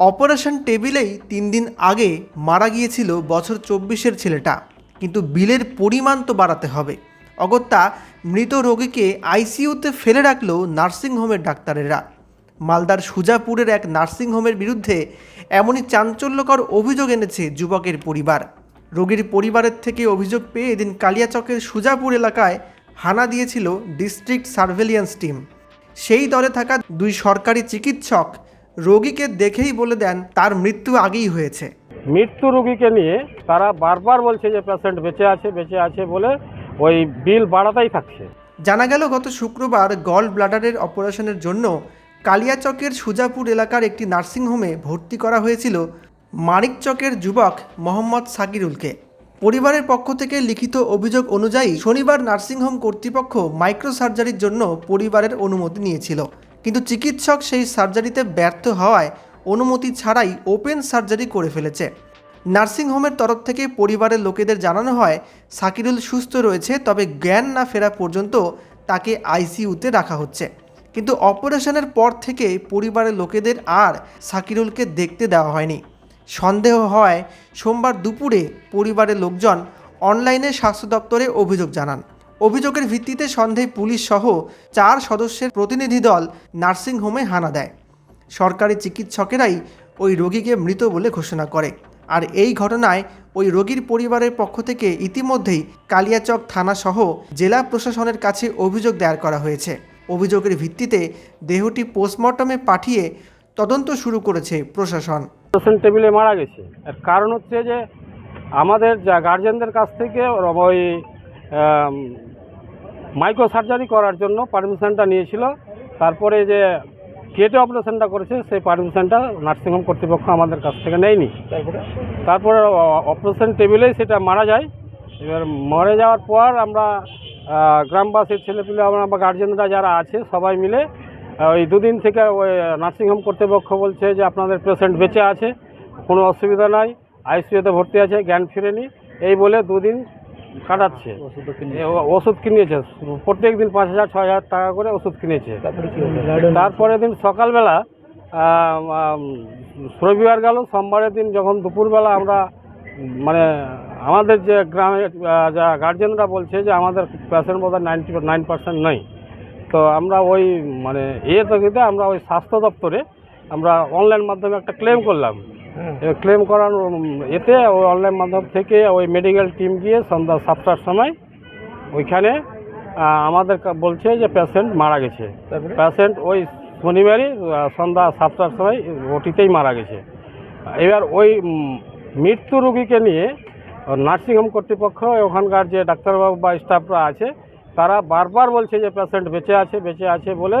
Operation টেবিলেই তিন দিন আগে মারা গিয়েছিল বছর চব্বিশের ছেলেটা। কিন্তু বিলের পরিমাণ তো বাড়াতে হবে। অগত্যা মৃত রোগীকে আইসিইউতে ফেলে রাখল নার্সিংহোমের ডাক্তারেরা। মালদার সুজাপুরের এক নার্সিংহোমের বিরুদ্ধে এমনই চাঞ্চল্যকর অভিযোগ এনেছে যুবকের পরিবার। রোগীর পরিবারের থেকে অভিযোগ পেয়ে এদিন কালিয়াচকের সুজাপুর এলাকায় হানা দিয়েছিল ডিস্ট্রিক্ট সার্ভেলিয়েন্স টিম। সেই দলে থাকা দুই সরকারি চিকিৎসক রোগীকে দেখেই বলে দেন তার মৃত্যু আগেই হয়েছে। মৃত্যু রোগীকে নিয়ে তারা বারবার বলছে যে পেশেন্ট বেঁচে আছে বেঁচে আছে বলে ওই বিল বাড়াতেই থাকছে। জানা গেল গত শুক্রবার গল ব্লাডারের অপারেশনের জন্য কালিয়াচকের সুজাপুর এলাকার একটি নার্সিংহোমে ভর্তি করা হয়েছিল মানিকচকের যুবক মোহাম্মদ সাকিরুলকে। পরিবারের পক্ষ থেকে লিখিত অভিযোগ অনুযায়ী শনিবার নার্সিংহোম কর্তৃপক্ষ মাইক্রো সার্জারির জন্য পরিবারের অনুমতি নিয়েছিল। কিন্তু চিকিৎসক সেই সার্জারিতে ব্যর্থ হওয়ায় অনুমতি ছাড়াই ওপেন সার্জারি করে ফেলেছে। নার্সিংহোমের তরফ থেকে পরিবারের লোকেদের জানানো হয়, সাকিরুল সুস্থ রয়েছে, তবে জ্ঞান না ফেরা পর্যন্ত তাকে আইসিইউতে রাখা হচ্ছে। কিন্তু অপারেশনের পর থেকে পরিবারের লোকেদের আর সাকিরুলকে দেখতে দেওয়া হয়নি। সন্দেহ হয়, সোমবার দুপুরে পরিবারের লোকজন অনলাইনে স্বাস্থ্য দপ্তরে অভিযোগ জানান। অভিযোগের ভিত্তিতে সন্দেহে পুলিশ সহ চার সদস্যের প্রতিনিধি দল নার্সিংহোমে হানা দেয়। সরকারি চিকিৎসকেরাই ওই রোগীকে মৃত বলে ঘোষণা করে। আর এই ঘটনায় ওই রোগীর পরিবারের পক্ষ থেকে ইতিমধ্যেই কালিয়াচক থানাসহ জেলা প্রশাসনের কাছে অভিযোগ দায়ের করা হয়েছে। অভিযোগের ভিত্তিতে দেহটি পোস্টমর্টমে পাঠিয়ে তদন্ত শুরু করেছে প্রশাসন। টেবিলে মারা গেছে। কারণ হচ্ছে যে আমাদের গার্জেনদের কাছ থেকে ওই মাইক্রো সার্জারি করার জন্য পারমিশনটা নিয়েছিল। তারপরে যে কেটে অপারেশনটা করেছে সেই পারমিশনটা নার্সিংহোম কর্তৃপক্ষ আমাদের কাছ থেকে নেয়নি। তারপরে? অপারেশন টেবিলেই সেটা মারা যায়। এবার মরে যাওয়ার পর আমরা গ্রামবাসীর ছেলেপিলে আমরা বা গার্জেনরা যারা আছে সবাই মিলে ওই দুদিন থেকে ওই নার্সিংহোম কর্তৃপক্ষ বলছে যে আপনাদের পেশেন্ট বেঁচে আছে কোনো অসুবিধা নাই আইসিইউতে ভর্তি আছে জ্ঞান ফিরেনি। এই বলে দুদিন কাটাচ্ছে ওষুধ ও- ওষুধ কিনেছে। প্রত্যেক দিন পাঁচ হাজার ছয় হাজার টাকা করে ওষুধ কিনেছে। তারপরে তারপরের দিন সকালবেলা রবিবার গেল সোমবারের দিন যখন দুপুরবেলা আমরা মানে আমাদের যে গ্রামে আহ, যা গার্জেনরা বলছে যে আমাদের পেশেন্ট বোধহয় নাইনটি নাইন পার্সেন্ট নেই। তো আমরা ওই মানে এ তকিতে আমরা ওই স্বাস্থ্য দপ্তরে আমরা অনলাইন মাধ্যমে একটা ক্লেম করলাম। ক্লেম করার এতে ওই অনলাইন মাধ্যম থেকে ওই মেডিকেল টিম গিয়ে সন্ধ্যা সাতটার সময় ওইখানে আমাদের বলছে যে পেশেন্ট মারা গেছে। পেশেন্ট ওই শনিবারই সন্ধ্যা সাতটার সময় ওটিতেই মারা গেছে। এবার ওই মৃত্যু রোগীকে নিয়ে নার্সিংহোম কর্তৃপক্ষ ওখানকার যে ডাক্তারবাবু বা স্টাফরা আছে তারা বারবার বলছে যে পেশেন্ট বেঁচে আছে বেঁচে আছে বলে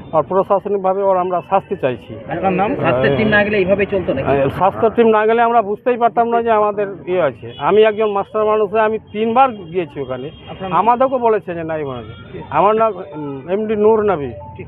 আর প্রশাসনিকভাবে ওর আমরা শাস্তি চাইছি। নাম? স্বাস্থ্যের টিম না গেলে এইভাবে চলতো নাকি? স্বাস্থ্য টিম না গেলে আমরা বুঝতেই পারতাম না যে আমাদের ইয়ে আছে। আমি একজন মাস্টার মানুষ আমি তিনবার গিয়েছি ওখানে। আমাদেরকেও বলেছে যে নাই মনে আমার নাম এমডি নূর নাবি ঠিক।